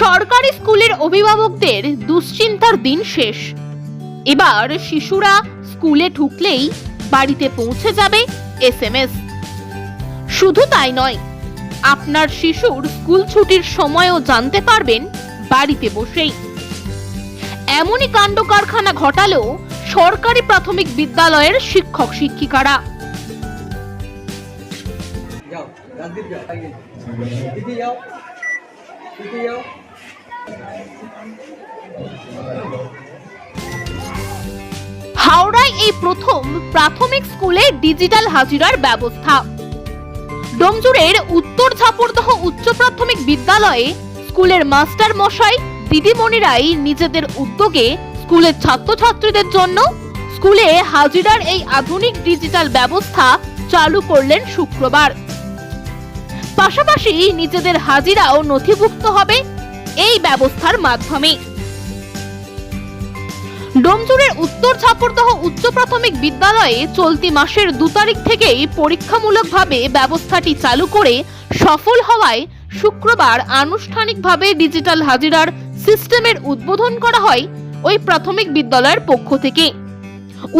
সরকারি স্কুলের অভিভাবকদের দুশ্চিন্তার দিন শেষ। এবার শিশুরা স্কুলে ঢুকলেই বাড়িতে পৌঁছে যাবে এস এম এস শুধু তাই নয়, আপনার শিশুর স্কুল ছুটির সময়ও জানতে পারবেন বাড়িতে বসেই। এমনই কাণ্ড কারখানা ঘটালো সরকারি প্রাথমিক বিদ্যালয়ের শিক্ষক শিক্ষিকারা। যাও। হাওড়ায় এই প্রথম প্রাথমিক স্কুলে ডিজিটাল হাজিরার ব্যবস্থা। ডোমজুড়ের উত্তর ঝাপুরদহ উচ্চ প্রাথমিক বিদ্যালয়ে স্কুলের মাস্টার মশাই, দিদিমণিরাই নিজেদের উদ্যোগে স্কুলের ছাত্রছাত্রীদের জন্য স্কুলে হাজিরার এই আধুনিক ডিজিটাল ব্যবস্থা চালু করলেন শুক্রবার। পাশাপাশি নিজেদের হাজিরাও নথিভুক্ত হবে এই ব্যবস্থার মাধ্যমে। ডোমজুড়ের উত্তর ছাপড়দহ উচ্চ প্রাথমিক বিদ্যালয়ে চলতি মাসের দু তারিখ থেকেই পরীক্ষামূলকভাবে ব্যবস্থাটি চালু করে সফল হওয়ায় শুক্রবার আনুষ্ঠানিকভাবে ডিজিটাল হাজিরার সিস্টেমের উদ্বোধন করা হয় ওই প্রাথমিক বিদ্যালয়ের পক্ষ থেকে।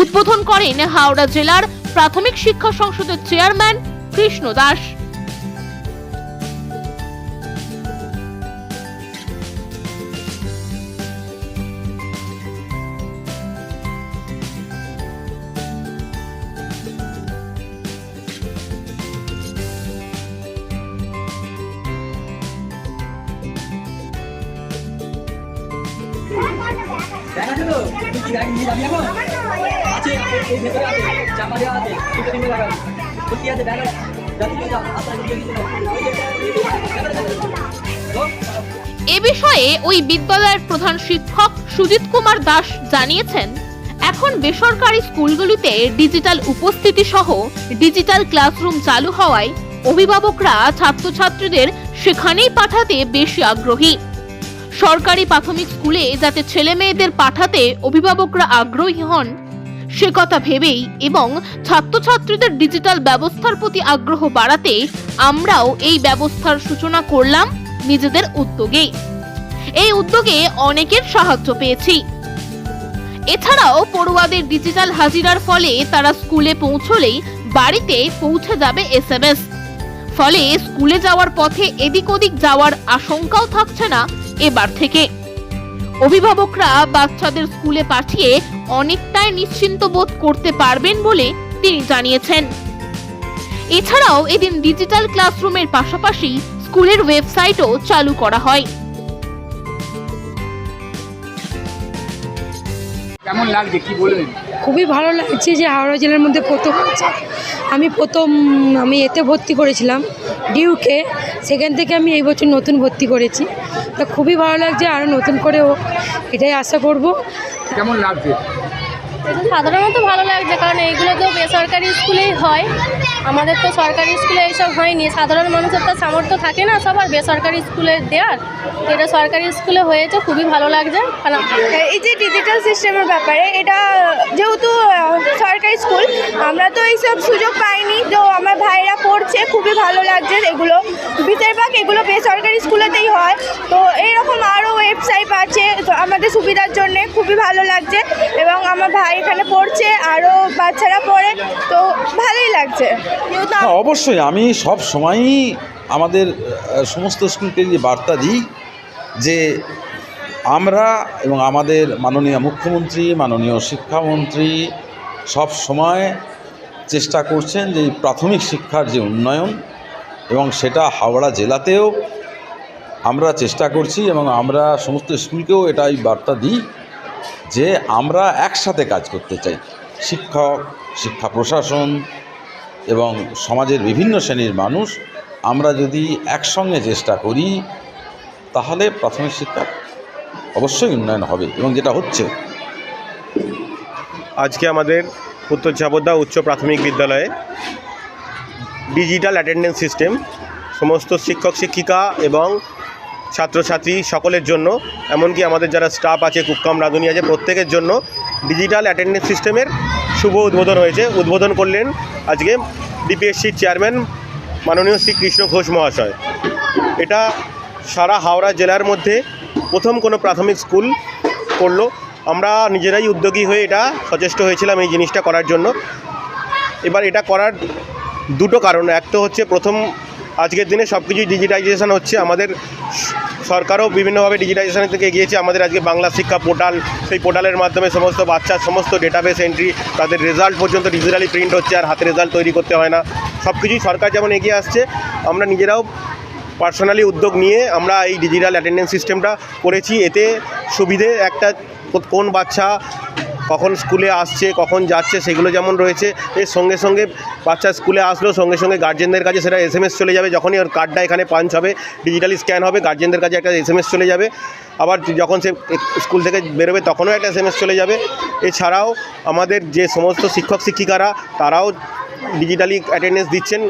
উদ্বোধন করেন হাওড়া জেলার প্রাথমিক শিক্ষা সংসদের চেয়ারম্যান কৃষ্ণ দাস। এ বিষয়ে ওই বিদ্যালয়ের প্রধান শিক্ষক সুজিত কুমার দাস জানিয়েছেন, এখন বেসরকারি স্কুলগুলিতে ডিজিটাল উপস্থিতি সহ ডিজিটাল ক্লাসরুম চালু হওয়ায় অভিভাবকরা ছাত্রছাত্রীদের সেখানেই পাঠাতে বেশি আগ্রহী। সরকারি প্রাথমিক স্কুলে যাতে ছেলে মেয়েদের পাঠাতে অভিভাবকরা আগ্রহী হন, সে কথা ভেবেই এবং ছাত্রছাত্রীদের ডিজিটাল ব্যবস্থার প্রতি আগ্রহ বাড়াতে আমরাও এই ব্যবস্থার সূচনা করলাম নিজেদের উদ্যোগে। এই উদ্যোগে অনেকের সাহায্য পেয়েছি। এছাড়াও পড়ুয়াদের ডিজিটাল হাজিরার ফলে তারা স্কুলে পৌঁছলেই বাড়িতে পৌঁছে যাবে এসএমএস ফলে স্কুলে যাওয়ার পথে এদিক ওদিক যাওয়ার আশঙ্কাও থাকছে না এবার থেকে। অভিভাবকরা বাচ্চাদের স্কুলে পাঠিয়ে অনেকটাই নিশ্চিন্ত বোধ করতে পারবেন বলে তিনি জানিয়েছেন। এছাড়াও এদিন ডিজিটাল ক্লাসরুমের পাশাপাশি স্কুলের ওয়েবসাইটও চালু করা হয়। কেমন লাগছে? কি বলবেন? খুবই ভালো লাগছে যে হাওড়া জেলার মধ্যে প্রথম হচ্ছে আমি প্রথম, আমি এতে ভর্তি করেছিলাম, ডিউকে। সেখান থেকে আমি এই বছর নতুন ভর্তি করেছি। তা খুবই ভালো লাগছে আরও নতুন করে হোক, এটাই আশা করব। কেমন লাগছে? সাধারণত ভালো লাগছে, কারণ এইগুলো তো বেসরকারি স্কুলেই হয়। আমাদের তো সরকারি স্কুলে এইসব হয়নি। সাধারণ মানুষের তো সামর্থ্য থাকে না সবার বেসরকারি স্কুলে দেওয়ার এটা সরকারি স্কুলে হয়েছে, খুবই ভালো লাগছে। কারণ এই যে ডিজিটাল সিস্টেমের ব্যাপারে, এটা যেহেতু সরকারি স্কুল, আমরা তো এইসব সুযোগ পাইনি। তো আমার ভাইরা পড়ছে, খুবই ভালো লাগছে এগুলো। বেশিরভাগ এগুলো বেসরকারি স্কুলেতেই হয়। তো এইরকম আরও আছে। তো আমাদের সুবিধার জন্যে খুবই ভালো লাগছে এবং আমার ভাই এখানে পড়ছে, আরও বাচ্চারা পড়ে, তো ভালোই লাগছে। হ্যাঁ অবশ্যই আমি সব সময়ই আমাদের সমস্ত স্কুলকে যে বার্তা দিই যে আমরা এবং আমাদের মাননীয় মুখ্যমন্ত্রী, মাননীয় শিক্ষামন্ত্রী সব সময় চেষ্টা করছেন যে প্রাথমিক শিক্ষার যে উন্নয়ন এবং সেটা হাওড়া জেলাতেও আমরা চেষ্টা করছি এবং আমরা সমস্ত স্কুলকেও এটাই বার্তা দিই যে আমরা একসাথে কাজ করতে চাই। শিক্ষক, শিক্ষা প্রশাসন এবং সমাজের বিভিন্ন শ্রেণির মানুষ আমরা যদি একসঙ্গে চেষ্টা করি, তাহলে প্রাথমিক শিক্ষা অবশ্যই উন্নয়ন হবে এবং যেটা হচ্ছে। আজকে আমাদের উত্তর ঝাপদা উচ্চ প্রাথমিক বিদ্যালয়ে ডিজিটাল অ্যাটেন্ডেন্স সিস্টেম, সমস্ত শিক্ষক, শিক্ষিকা এবং ছাত্রছাত্রী সকলের জন্য, এমনকি আমাদের যারা স্টাফ আছে কুককাম রাঁধুনি আছে, প্রত্যেকের জন্য ডিজিটাল অ্যাটেন্ডেন্স সিস্টেমের শুভ উদ্বোধন হয়েছে। উদ্বোধন করলেন আজকে ডিপিএসসির চেয়ারম্যান মাননীয় শ্রী কৃষ্ণ ঘোষ মহাশয়। এটা সারা হাওড়া জেলার মধ্যে প্রথম কোনো প্রাথমিক স্কুল করল। আমরা নিজেরাই উদ্যোগী হয়ে এটা সচেষ্ট হয়েছিলাম এই জিনিসটা করার জন্য। এবার এটা করার দুটো কারণ। এক তো হচ্ছে প্রথম আজকের দিনে সব কিছুই ডিজিটাইজেশন হচ্ছে। আমাদের সরকারও বিভিন্নভাবে ডিজিটাইজেশনের থেকে এগিয়েছে। আমাদের আজকে বাংলা শিক্ষা পোর্টাল সেই পোর্টালের মাধ্যমে সমস্ত বাচ্চার সমস্ত ডেটাবেস এন্ট্রি তাদের রেজাল্ট পর্যন্ত ডিজিটালি প্রিন্ট হচ্ছে আর হাতে রেজাল্ট তৈরি করতে হয় না। সব কিছুই সরকার যেমন এগিয়ে আসছে, আমরা নিজেরাও পার্সোনালি উদ্যোগ নিয়ে আমরা এই ডিজিটাল অ্যাটেন্ডেন্স সিস্টেমটা করেছি। এতে সুবিধে একটা, কোন বাচ্চা কখন স্কুলে আসছে, কখন যাচ্ছে, সেগুলো যেমন রয়েছে, এর সঙ্গে সঙ্গে বাচ্চা স্কুলে আসলো, সঙ্গে সঙ্গে গার্জেনদের কাছে সেটা এস চলে যাবে, যখনই ওর কার্ডটা এখানে পাঞ্চ হবে ডিজিটালি স্ক্যান হবে গার্জেনদের কাছে একটা এস চলে যাবে, আবার যখন সে স্কুল থেকে বেরোবে তখনও একটা এস চলে যাবে। এছাড়াও আমাদের যে সমস্ত শিক্ষক, শিক্ষিকারা, তারাও ডিজিটালি অ্যাটেন্ডেন্স দিচ্ছেন,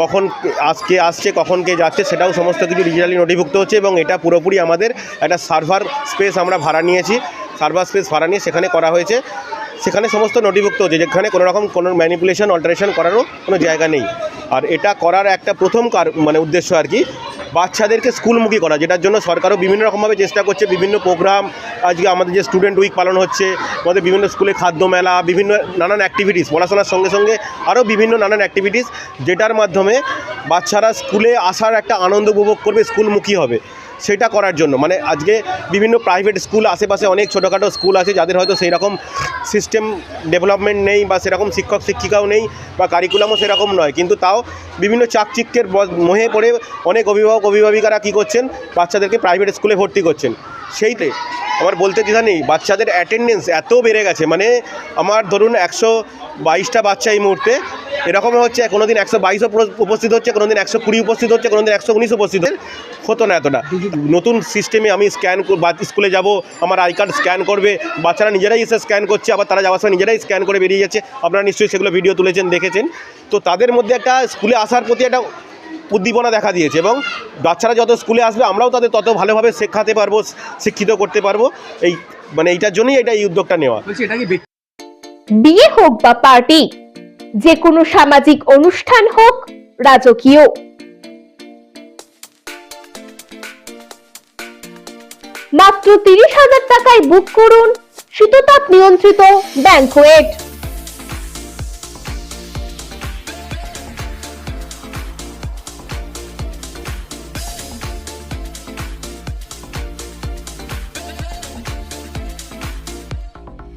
কখন আজকে আসছে, কখন কে যাচ্ছে, সেটাও সমস্ত কিছু ডিজিটালি নথিভুক্ত হচ্ছে এবং এটা পুরোপুরি আমাদের একটা সার্ভার স্পেস আমরা ভাড়া নিয়েছি। সার্ভার স্পেস ভাড়া নিয়ে সেখানে করা হয়েছে। সেখানে সমস্ত নথিভুক্ত হচ্ছে যেখানে কোনো রকম কোনো ম্যানিপুলেশন অল্টারেশন করারও কোনো জায়গা নেই। আর এটা করার একটা প্রথম কার মানে উদ্দেশ্য আর কি, বাচ্চাদেরকে স্কুলমুখী করা, যেটার জন্য সরকারও বিভিন্ন রকমভাবে চেষ্টা করছে, বিভিন্ন প্রোগ্রাম আজকে আমাদের যে স্টুডেন্ট উইক পালন হচ্ছে, আমাদের বিভিন্ন স্কুলে খাদ্য মেলা, বিভিন্ন নানান অ্যাক্টিভিটিস পড়াশোনার সঙ্গে সঙ্গে আরও বিভিন্ন নানান অ্যাক্টিভিটিস যেটার মাধ্যমে বাচ্চারা স্কুলে আসার একটা আনন্দ উপভোগ করবে, স্কুলমুখী হবে। সেটা করার জন্য। মানে আজকে বিভিন্ন প্রাইভেট স্কুল আশেপাশে অনেক ছোটোখাটো স্কুল আছে যাদের হয়তো সেই রকম সিস্টেম ডেভেলপমেন্ট নেই বা সেরকম শিক্ষক, শিক্ষিকাও নেই বা কারিকুলামও সেরকম নয়। কিন্তু তাও বিভিন্ন চাকচিক্যের মোহে পড়ে অনেক অভিভাবক, অভিভাবিকারা কী করছেন? বাচ্চাদেরকে প্রাইভেট স্কুলে ভর্তি করছেন। সেইতে আমার বলতে দ্বিধা নেই, বাচ্চাদের অ্যাটেন্ডেন্স এত বেড়ে গেছে মানে আমার ধরুন একশো বাইশটা বাচ্চা এই মুহূর্তে এরকম হচ্ছে কোনো দিন একশো বাইশ উপস্থিত হচ্ছে কোনো দিন একশো কুড়ি উপস্থিত হচ্ছে কোনো দিন একশো উনিশ উপস্থিত। হতো না এতটা নতুন সিস্টেমে আমি স্ক্যান স্কুলে যাব, আমার আই কার্ড স্ক্যান করবে, বাচ্চারা নিজেরাই এসে স্ক্যান করছে, আবার তারা যাওয়ার সময় নিজেরাই স্ক্যান করে বেরিয়ে যাচ্ছে, আপনারা নিশ্চয়ই সেগুলো ভিডিও তুলেছেন, দেখেছেন তো তাদের মধ্যে একটা স্কুলে আসার প্রতি একটা উদ্দীপনা দেখা দিয়েছে এবং বাচ্চারা যত স্কুলে আসবে আমরাও তাদের তত ভালোভাবে শেখাতে পারব শিক্ষিত করতে পারব। এই মানে এইটার জন্যই এটা এই উদ্যোগটা নেওয়া। বিয়ে হোক বা পার্টি যে কোনো সামাজিক অনুষ্ঠান হোক রাজকীয়। মাত্র তিরিশ হাজার টাকায় বুক করুন শীততাপ নিয়ন্ত্রিত ব্যাংকোয়েট।